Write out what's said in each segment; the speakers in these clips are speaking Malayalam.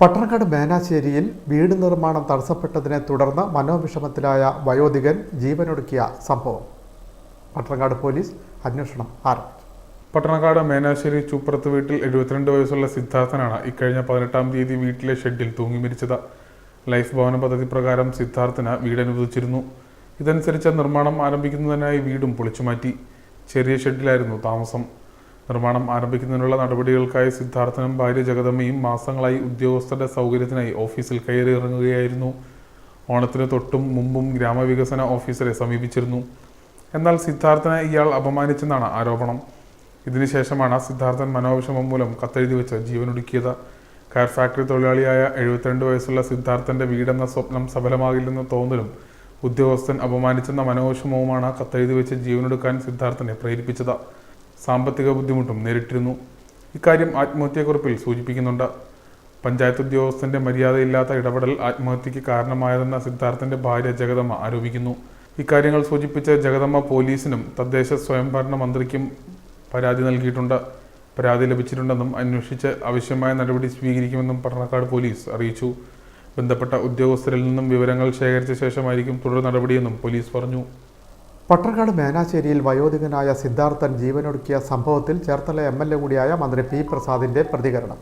പട്ടണക്കാട് മേനാശ്ശേരിയിൽ വീട് നിർമ്മാണം തടസ്സപ്പെട്ടതിനെ തുടർന്ന് മനോവിഷമത്തിലായ വയോധികൻ ജീവനൊടുക്കിയ സംഭവം. പട്ടണക്കാട് പോലീസ് അന്വേഷണം ആരംഭിച്ചു. പട്ടണക്കാട് മേനാശ്ശേരി ചൂപ്പുറത്ത് വീട്ടിൽ എഴുപത്തിരണ്ട് വയസ്സുള്ള സിദ്ധാർത്ഥനാണ് ഇക്കഴിഞ്ഞ പതിനെട്ടാം തീയതി വീട്ടിലെ ഷെഡിൽ തൂങ്ങി മരിച്ചത്. ലൈഫ് ഭവന പദ്ധതി പ്രകാരം സിദ്ധാർത്ഥന് വീട് അനുവദിച്ചിരുന്നു ഇതനുസരിച്ച് നിർമ്മാണം ആരംഭിക്കുന്നതിനായി വീടും പൊളിച്ചുമാറ്റി. ചെറിയ ഷെഡിലായിരുന്നു താമസം. നിർമ്മാണം ആരംഭിക്കുന്നതിനുള്ള നടപടികൾക്കായി സിദ്ധാർത്ഥനും ഭാര്യ ജഗദമ്മയും മാസങ്ങളായി ഉദ്യോഗസ്ഥരുടെ സൗകര്യത്തിനായി ഓഫീസിൽ കയറിയിറങ്ങുകയായിരുന്നു. ഓണത്തിന് തൊട്ടും മുമ്പും ഗ്രാമവികസന ഓഫീസറെ സമീപിച്ചിരുന്നു. എന്നാൽ സിദ്ധാർത്ഥനെ ഇയാൾ അപമാനിച്ചെന്നാണ് ആരോപണം. ഇതിനുശേഷമാണ് സിദ്ധാർത്ഥൻ മനോവിഷമം മൂലം കത്തെഴുതി വെച്ച് ജീവനൊടുക്കിയത്. കയർ ഫാക്ടറി തൊഴിലാളിയായ എഴുപത്തിരണ്ട് വയസ്സുള്ള സിദ്ധാർത്ഥന്റെ വീടെന്ന സ്വപ്നം സഫലമാകില്ലെന്ന തോന്നലും ഉദ്യോഗസ്ഥൻ അപമാനിച്ചെന്ന മനോവിഷമവുമാണ് കത്തെഴുതി വെച്ച് ജീവനൊടുക്കാൻ സിദ്ധാർത്ഥനെ പ്രേരിപ്പിച്ചത്. സാമ്പത്തിക ബുദ്ധിമുട്ടും നേരിട്ടിരുന്നു. ഇക്കാര്യം ആത്മഹത്യക്കുറിപ്പിൽ സൂചിപ്പിക്കുന്നുണ്ട്. പഞ്ചായത്ത് ഉദ്യോഗസ്ഥന്റെ മര്യാദയില്ലാത്ത ഇടപെടൽ ആത്മഹത്യക്ക് കാരണമായതെന്ന സിദ്ധാർത്ഥന്റെ ഭാര്യ ജഗദമ്മ ആരോപിക്കുന്നു. ഇക്കാര്യങ്ങൾ സൂചിപ്പിച്ച ജഗദമ്മ പോലീസിനും തദ്ദേശ സ്വയംഭരണ മന്ത്രിക്കും പരാതി നൽകിയിട്ടുണ്ട്. പരാതി ലഭിച്ചിട്ടുണ്ടെന്നും അന്വേഷിച്ച് ആവശ്യമായ നടപടി സ്വീകരിക്കുമെന്നും പട്ടണക്കാട് പോലീസ് അറിയിച്ചു. ബന്ധപ്പെട്ട ഉദ്യോഗസ്ഥരിൽ നിന്നും വിവരങ്ങൾ ശേഖരിച്ച ശേഷമായിരിക്കും തുടർ നടപടിയെന്നും പോലീസ് പറഞ്ഞു. പട്ടണക്കാട് മേനാശ്ശേരിയിൽ വയോധികനായ സിദ്ധാർത്ഥൻ ജീവനൊടുക്കിയ സംഭവത്തിൽ ചേർത്തല എം എൽ എ കൂടിയായ മന്ത്രി പി പ്രസാദിന്റെ പ്രതികരണം.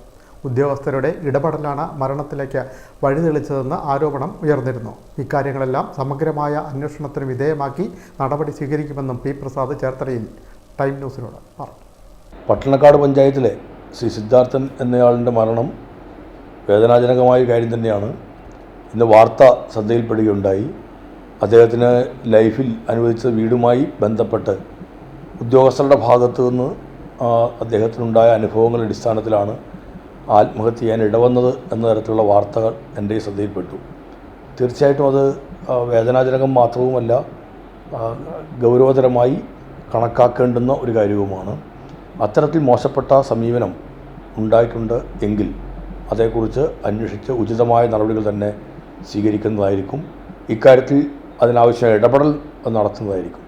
ഉദ്യോഗസ്ഥരുടെ ഇടപെടലാണ് മരണത്തിലേക്ക് വഴിതെളിച്ചതെന്ന് ആരോപണം ഉയർന്നിരുന്നു. ഇക്കാര്യങ്ങളെല്ലാം സമഗ്രമായ അന്വേഷണത്തിന് വിധേയമാക്കി നടപടി സ്വീകരിക്കുമെന്നും പി പ്രസാദ് ചേർത്തലയിൽ ടൈം ന്യൂസിനോട് പറഞ്ഞു. പട്ടണക്കാട് പഞ്ചായത്തിലെ ശ്രീ സിദ്ധാർത്ഥൻ എന്നയാളിന്റെ മരണം വേദനാജനകമായ കാര്യം തന്നെയാണ്. ഇന്ന് വാർത്ത ശ്രദ്ധയിൽപ്പെടുകയുണ്ടായി. അദ്ദേഹത്തിന് ലൈഫിൽ അനുവദിച്ച വീടുമായി ബന്ധപ്പെട്ട് ഉദ്യോഗസ്ഥരുടെ ഭാഗത്തു നിന്ന് അദ്ദേഹത്തിനുണ്ടായ അനുഭവങ്ങളുടെ അടിസ്ഥാനത്തിലാണ് ആത്മഹത്യ ചെയ്യാൻ ഇടവന്നത് എന്ന തരത്തിലുള്ള വാർത്തകൾ എന്റെ ശ്രദ്ധയിൽപ്പെട്ടു. തീർച്ചയായിട്ടും അത് വേദനാജനകം മാത്രവുമല്ല ഗൗരവതരമായി കണക്കാക്കേണ്ടുന്ന ഒരു കാര്യവുമാണ്. അത്തരത്തിൽ മോശപ്പെട്ട സമീപനം ഉണ്ടായിട്ടുണ്ട് എങ്കിൽ അതേക്കുറിച്ച് അന്വേഷിച്ച് ഉചിതമായ നടപടികൾ തന്നെ സ്വീകരിക്കുന്നതായിരിക്കും. ഇക്കാര്യത്തിൽ അതിനാവശ്യമായ ഇടപെടൽ നടത്തുന്നതായിരിക്കും.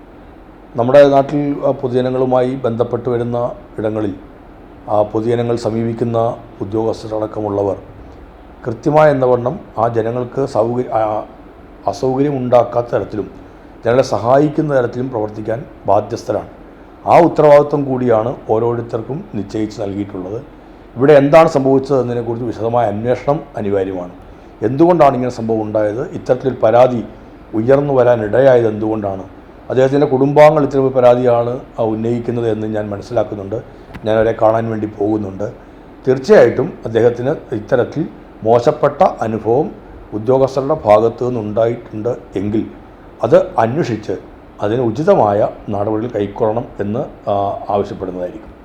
നമ്മുടെ നാട്ടിൽ പൊതുജനങ്ങളുമായി ബന്ധപ്പെട്ട് വരുന്ന ഇടങ്ങളിൽ ആ പൊതുജനങ്ങൾ സമീപിക്കുന്ന ഉദ്യോഗസ്ഥരടക്കമുള്ളവർ കൃത്യമായ എന്നവണ്ണം ആ ജനങ്ങൾക്ക് സൗകര്യ അസൗകര്യം ഉണ്ടാക്കാത്ത തരത്തിലും ജനങ്ങളെ സഹായിക്കുന്ന തരത്തിലും പ്രവർത്തിക്കാൻ ബാധ്യസ്ഥരാണ്. ആ ഉത്തരവാദിത്വം കൂടിയാണ് ഓരോരുത്തർക്കും നിശ്ചയിച്ച് നൽകിയിട്ടുള്ളത്. ഇവിടെ എന്താണ് സംഭവിച്ചത് എന്നതിനെക്കുറിച്ച് വിശദമായ അന്വേഷണം അനിവാര്യമാണ്. എന്തുകൊണ്ടാണ് ഇങ്ങനെ സംഭവം ഉണ്ടായത്? ഇത്തരത്തിലൊരു പരാതി ഉയർന്നു വരാൻ ഇടയായത് എന്തുകൊണ്ടാണ്? അദ്ദേഹത്തിന്റെ കുടുംബാംഗങ്ങൾ ഇത്തരം പരാതിയാണ് ഉന്നയിക്കുന്നത് എന്ന് ഞാൻ മനസ്സിലാക്കുന്നുണ്ട്. ഞാൻ അവരെ കാണാൻ വേണ്ടി പോകുന്നുണ്ട്. തീർച്ചയായിട്ടും അദ്ദേഹത്തിന് ഇത്തരത്തിൽ മോശപ്പെട്ട അനുഭവം ഉദ്യോഗസ്ഥരുടെ ഭാഗത്തു നിന്നുണ്ടായിട്ടുണ്ട് എങ്കിൽ അത് അന്വേഷിച്ച് അതിന് ഉചിതമായ നടപടികൾ കൈക്കൊള്ളണം എന്ന് ആവശ്യപ്പെടുന്നതായിരിക്കും.